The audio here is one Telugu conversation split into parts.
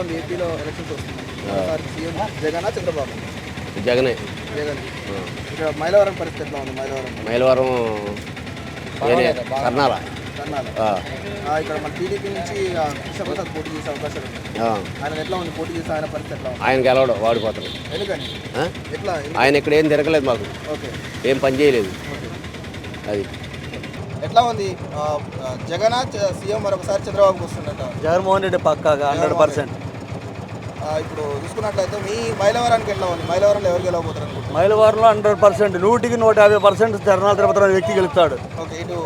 ఉంది ఏపీలో ఎలక్షన్స్ సీఎం జగన్ చంద్రబాబు. జగనే. జగన్. ఇక్కడ మైలవరం పరిస్థితి ఎట్లా ఉంది మైలవరం? మైలవరం కర్నాల. ఇక్కడ మన టీడీపీ నుంచి కృష్ణప్రసాద్ పోటీ చేసే ఆ. ఆయన ఎట్లా ఉంది? పోటీ చేసే ఆయన పరిస్థితి ఎట్లా ఆయన గెలవడు వాడిపోతాడు ఎందుకని? ఎట్లా? ఆయన ఇక్కడ ఏం తిరగలేదు మాకు. ఓకే. ఏం పని చేయలేదు. అది. ఎట్లా ఉంది? జగన్ సీఎం మరొకసారి చంద్రబాబుకి వస్తుందట. జగన్మోహన్ రెడ్డి పక్కాగా హండ్రెడ్ పర్సెంట్. ఇప్పుడు చూసుకున్నట్లయితే మీ మైలవరానికి ఎట్లా ఉంది? మైలవరంలో ఎవరు గెలవబోతారు అనుకుంటున్నారు? మైలవరంలో హండ్రెడ్ పర్సెంట్ నూటికి నూట యాభై పర్సెంట్ తిరణాల తిరుపతి వ్యక్తి గెలుస్తాడు ఓకే ఇటు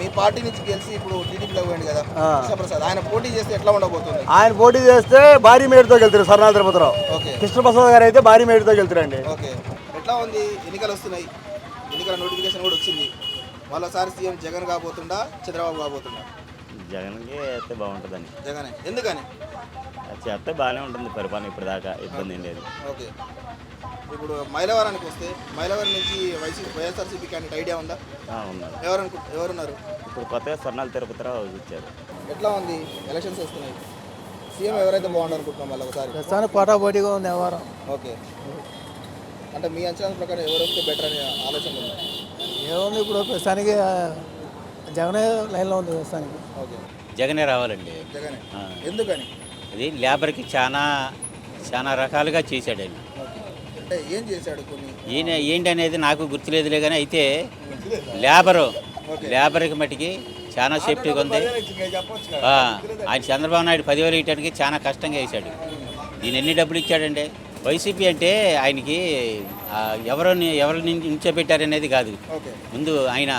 మీ పార్టీ నుంచి గెలిచి ఇప్పుడు టీడీపీలో పోయింది కదా. కృష్ణప్రసాద్ ఆయన పోటీ చేస్తే ఎట్లా ఉండబోతుంది? ఆయన పోటీ చేస్తే భారీ మేడుతో గెలుతారు సరణాల తిరుపతిరావు. ఓకే. కృష్ణప్రసాద్ గారు అయితే భారీ మేడుతో గెలుతారండి ఓకే. ఎట్లా ఉంది? ఎన్నికలు వస్తున్నాయి. ఎన్నికల నోటిఫికేషన్ కూడా వచ్చింది. మరోసారి సీఎం జగన్ కాబోతుండా చంద్రబాబు కాబోతుండా? జగన్కి అయితే బాగుంటుందని జగనే. ఎందుకని? చేస్తే బాగానే ఉంటుంది పరిపాలన ఇప్పటిదాకా ఇబ్బంది ఏం లేదు. ఓకే. ఇప్పుడు మైలవరానికి వస్తే మైలవరం నుంచి వైసీపీ వైఎస్ఆర్సీపీ క్యాండిడేట్ ఐడియా ఉందా? ఆ, ఉన్నారు ఎవరు అనుకు ఎవరున్నారు? ఇప్పుడు కొత్తగా స్వర్ణాలు తిరుపతిరావు ఇచ్చారు ఎట్లా ఉంది? ఎలక్షన్స్ వస్తున్నాయి. సీఎం ఎవరైతే బాగుండు అనుకుంటున్నాం మళ్ళీ ఒకసారి. ప్రస్తుతానికి పోటాపోటీగా ఉంది వ్యవహారం ఓకే. అంటే మీ అంచనా ప్రకారం ఎవరు వస్తే బెటర్ అనే ఆలోచన ఉంది? ఏముంది ఇప్పుడు ప్రస్తుతానికి జగనే లైన్లో ఉంది ప్రస్తుతానికి. ఓకే. జగనే రావాలండి. జగనే. ఎందుకని? అది లేబర్కి చాలా చాలా రకాలుగా చేశాడు ఆయన. ఏం చేశాడు కొన్ని? ఈయన ఏంటి అనేది నాకు గుర్తులేదులే కానీ అయితే లేబరు లేబర్కి మట్టికి చాలా సేఫ్టీగా ఉంది. ఆయన చంద్రబాబు నాయుడు పదివేలు ఇవ్వడానికి చాలా కష్టంగా వేశాడు. దీని ఎన్ని డబ్బులు ఇచ్చాడండి వైసీపీ అంటే ఆయనకి ఆ, ఎవరు ఎవరు నించోబెట్టారనేది కాదు. ముందు ఆయన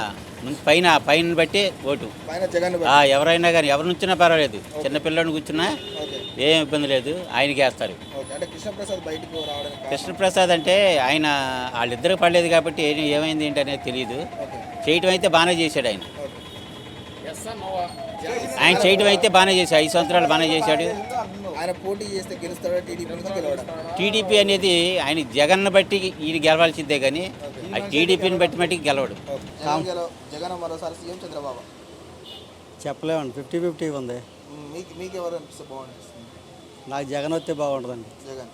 ముందు పైన పైన బట్టి ఓటు. ఎవరైనా కానీ ఎవరు నుంచినా పర్వాలేదు. చిన్నపిల్లని కూర్చున్నా ఏం ఇబ్బంది లేదు ఆయనకి వేస్తారు. ఓకే అంటే కృష్ణప్రసాద్ అంటే ఆయన వాళ్ళిద్దరు పడలేదు కాబట్టి ఏమైంది ఏంటి అనేది తెలియదు చేయటం అయితే బాగానే చేశాడు ఆయన. ఆయన చేయటం అయితే బాగానే చేశాడు ఐదు సంవత్సరాలు బాగానే చేశాడు. ఆయన పోటీ చేస్తే గెలుస్తాడా టీడీపీ నుంచి గెలవడా? టీడీపీ అనేది ఆయన జగన్ను బట్టి ఈయన గెలవాల్సిందే కానీ ఆ టీడీపీని బట్టి మట్టికి గెలవడు. చెప్పలేమండి ఫిఫ్టీ ఫిఫ్టీ ఉంది. మీకు మీకు ఎవరు అనిపిస్తే బాగుంటుంది? నాకు జగన్ వస్తే బాగుంటుందండి. జగన్.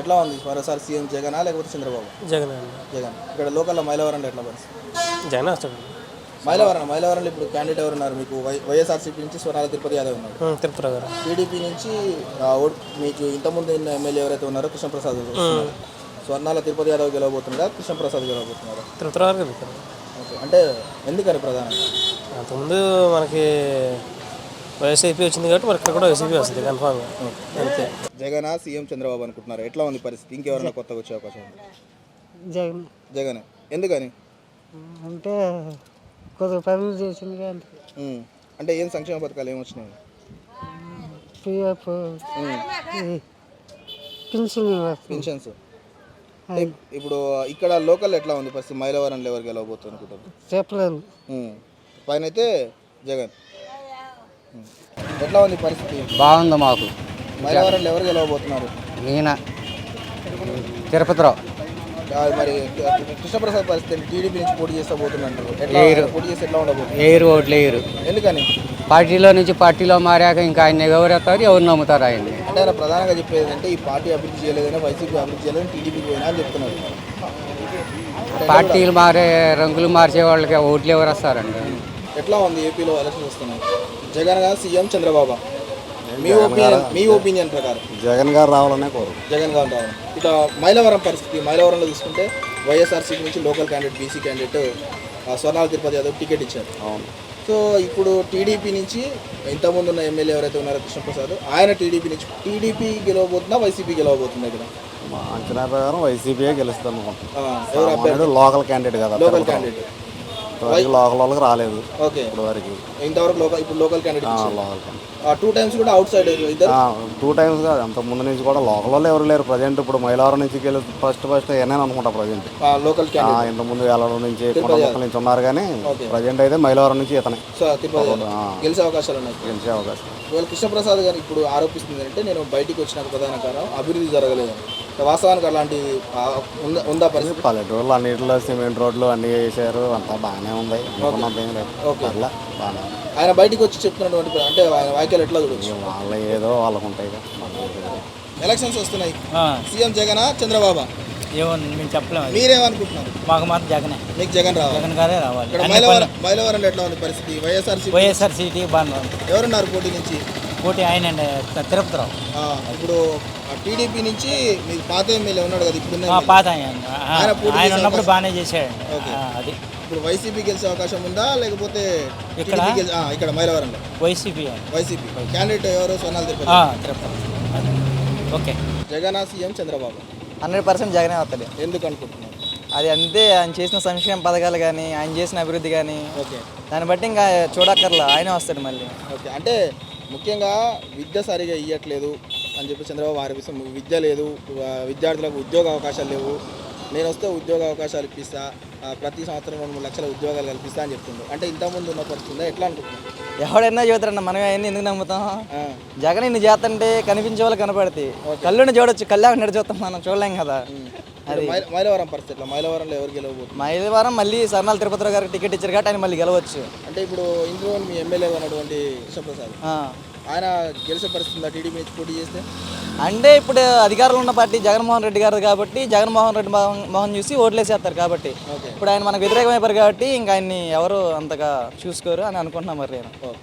ఎట్లా ఉంది? మరోసారి సీఎం జగనా లేకపోతే చంద్రబాబు? జగన్ జగన్. ఇక్కడ లోకల్లో మైలవరం ఎట్లా పరిస్థితి? జగన్ వస్తాడు మైలవరం మైలవరంలో ఇప్పుడు క్యాండిడేట్ ఎవరు ఉన్నారు మీకు? వై వైఎస్ఆర్సీపీ నుంచి స్వర్ణాల తిరుపతి యాదవ్ ఉన్నారు. తిరుపతిరావు గారు. టీడీపీ నుంచి మీకు ఇంతకుముందు ఉన్న ఎమ్మెల్యే ఎవరైతే ఉన్నారో కృష్ణప్రసాద్. స్వర్ణాల తిరుపతి యాదవ్ గెలవబోతున్నారా కృష్ణప్రసాద్ గెలవబోతున్నారా తిరుపతిరావు గారు ఓకే. అంటే ఎందుకని ప్రధానంగా? అంతకుముందు మనకి వైఎస్ఐపీ వచ్చింది కాబట్టి మరి ఇక్కడ కూడా వైసీపీ వస్తుంది కన్ఫామ్గా అంతే జగన్ సీఎం చంద్రబాబు అనుకుంటున్నారు. ఎట్లా ఉంది పరిస్థితి? ఇంకెవరైనా కొత్తగా వచ్చే అవకాశం ఉంది? జగన్. జగన్. ఎందుకని? అంటే కొద్దిగా పనులు చేసింది కానీ. అంటే ఏం సంక్షేమ పథకాలు ఏం వచ్చినాయి? పిఎఫ్ పింఛన్ ఇప్పుడు ఇక్కడ లోకల్ ఎట్లా ఉంది పరిస్థితి? మైలవరంలో ఎవరు గెలవబోతుంది అనుకుంటారు చెప్పలేను ఉమ్. పైన అయితే జగన్. ఎట్లా ఉంది పరిస్థితి? బాగుంది మాకు. మైలవరంలో ఎవరు గెలవబోతున్నారు? ఈయన తిరుపతిరావు. మరి కృష్ణప్రసాద్ పరిస్థితి టీడీపీ నుంచి పోటీ చేస్తా పోతున్నారు. ఎట్లా పోటీ చేస్తే ఎట్లా ఉండబోతుంది? ఏరు ఓట్లు వేయరు ఎందుకని? పార్టీలో నుంచి పార్టీలో మారాక ఇంకా ఆయన ఎవరు ఎత్తారు ఎవరు నమ్ముతారు ఆయన్ని? అంటే ఆయన ప్రధానంగా చెప్పేది అంటే ఈ పార్టీ అభివృద్ధి చేయలేదని వైసీపీ అభివృద్ధి చేయలేదని టీడీపీకి పోయినా అని చెప్తున్నారు. పార్టీలు మారే రంగులు మార్చే వాళ్ళకి ఓట్లు ఎవరు వస్తారండి? ఎట్లా ఉంది ఏపీలో ఎలక్షన్ వస్తున్నాయి? జగన్ గారు సీఎం చంద్రబాబు. మీ ఒపీనియన్ మీ ఒపీనియన్ ప్రకారం. జగన్ గారు రావాలనే కోరు. జగన్ గారు రావాలి. ఇట్లా మైలవరం పరిస్థితి మైలవరంలో తీసుకుంటే వైఎస్ఆర్సీపీ నుంచి local candidate BC candidate Swarnala Tirupati Yadav ticket ఇచ్చారు. అవును. సో ఇప్పుడు టీడీపీ నుంచి ఇంతకుముందు ఉన్న ఎమ్మెల్యే ఎవరైతే ఉన్నారో కృష్ణప్రసాద్ ఆయన టీడీపీ నుంచి టీడీపీ గెలవబోతుందా వైసీపీ గెలవబోతుందా ఇక్కడ? మా అంచనా ప్రకారం వైసీపీయే అభ్యర్థి? లోకల్ క్యాండిడేట్ కదా లోకల్ క్యాండిడేట్. ఇంతవరకు లోకల్ వాళ్ళకి రాలేదు. ఓకే. ఇప్పుడు వరకు. ఇంతవరకు లోకల్ ఇప్పుడు local candidate local. Two times కూడా అవుట్ సైడ్ టూ టైమ్స్ కాదు. అంత ముందు నుంచి కూడా లోకల్ వాళ్ళు ఎవరు లేరు. ప్రజెంట్ ఇప్పుడు మైలవరం నుంచి గెలు ఫస్ట్ ఫస్ట్ ఏమైనా అనుకుంటా ప్రజెంట్. లోకల్ ఇంత ముందు వేలవరం నుంచి కొండముక్కల నుంచి ఉన్నారు కానీ ప్రజెంట్ అయితే మైలవరం నుంచి ఇతనే. గెలిచే అవకాశాలు ఉన్నాయి. గెలిచే అవకాశం. ఇవాళ కృష్ణప్రసాద్ గారు ఇప్పుడు ఆరోపిస్తుంది అంటే నేను బయటికి వచ్చిన ప్రధాన కారణం అభివృద్ధి జరగలేదు వాస్తవానికి అలాంటి ఉందా- పరిస్థితి? పల్లెటూరులో అన్నింటిలో సిమెంట్ రోడ్లు అన్నీ వేసారు అంతా బాగానే ఉంది. అనుకున్నంత ఏం లేదు. ఓకే. బాగానే. ఆయన బయటికి వచ్చి చెప్తున్నటువంటి అంటే ఆయన వ్యాఖ్యలు ఎట్లా చూడొచ్చు? వాళ్ళ ఏదో వాళ్ళకు ఉంటాయి. ఎలక్షన్స్ వస్తున్నాయి. సీఎం జగన్ చంద్రబాబు? ఏమో మేము చెప్పలేము. మీరేమనుకుంటున్నారు? మాకు మాత్రం జగనే. మీకు జగన్ రావాలి. జగన్ గారే రావాలి. మైలవరం మైలవరం ఎట్లా ఉంది పరిస్థితి? వైఎస్ఆర్ పనులు వైఎస్ఆర్ సిటీ బాగా ఉంది. ఎవరున్నారు పోటీ నుంచి? పోటీ ఆయన తిరుపతిరావు. ఆ, ఇప్పుడు టీడీపీ నుంచి మీకు పాత ఎమ్మెల్యే ఉన్నాడు కదా ఇప్పుడు పాత ఆయన. ఉన్నప్పుడు బాగానే చేశాడండి. ఆ, అది. ఇప్పుడు వైసీపీ గెలిచే అవకాశం ఉందా లేకపోతే ఇక్కడ? ఇక్కడ మైలవరంలో. వైసీపీ. వైసీపీ. క్యాండిడేట్ ఎవరు? Sonal Tirupati. Okay. Jagan CM Chandrababu. Hundred percent జగనే వస్తాడు ఎందుకు అనుకుంటున్నారు? అది అంతే ఆయన చేసిన సంక్షేమ పథకాలు కానీ ఆయన చేసిన అభివృద్ధి కానీ ఓకే. దాన్ని బట్టి ఇంకా చూడక్కర్లా ఆయనే వస్తాడు మళ్ళీ. ఓకే. అంటే ముఖ్యంగా విద్య సరిగా ఇవ్వట్లేదు అని చెప్పి చంద్రబాబు ఆరోపిస్తాం విద్య లేదు విద్యార్థులకు ఉద్యోగ అవకాశాలు లేవు. నేను వస్తే ఉద్యోగ అవకాశాలు ఇప్పిస్తా ప్రతి సంవత్సరం రెండు మూడు లక్షల ఉద్యోగాలు కల్పిస్తా అని చెప్తుండు. అంటే ఇంతకుముందు ఉన్న పరిస్థితి ఎట్లా అనుకుంటున్నాను ఎవడైనా చెబుతారన్న మనమే అవన్నీ ఎందుకు నమ్ముతాం? జగన్ ఇన్ని చేస్తుంటే కనిపించే వాళ్ళు కనపడతాయి. కళ్ళుని చూడొచ్చు కళ్ళే చూస్తాం మనం చూడలేం కదా? అది మైలవరం పరిస్థితి ఎట్లా? మైలవరంలో ఎవరు గెలవబోతున్నారు? మైలవరం మళ్ళీ సర్నాల తిరుపతిరావు గారికి టికెట్ ఇచ్చారు కాబట్టి ఆయన మళ్ళీ గెలవచ్చు. అంటే ఇప్పుడు ఇందులో మీ ఎమ్మెల్యే ఉన్నటువంటి కృష్ణప్రసాద్. ఆయన గెలిచే పరిస్థితి టీడీపీ పోటీ చేస్తే? అంటే ఇప్పుడు అధికారంలో ఉన్న పార్టీ జగన్మోహన్ రెడ్డి గారు కాబట్టి జగన్మోహన్ రెడ్డి మోహన్ చూసి ఓట్లేసేస్తారు కాబట్టి. ఇప్పుడు ఆయన మనకు వ్యతిరేకమైపోయారు కాబట్టి ఇంకా ఆయన్ని ఎవరు అంతగా చూసుకోరు అని అనుకుంటున్నాం మరి నేను. ఓకే.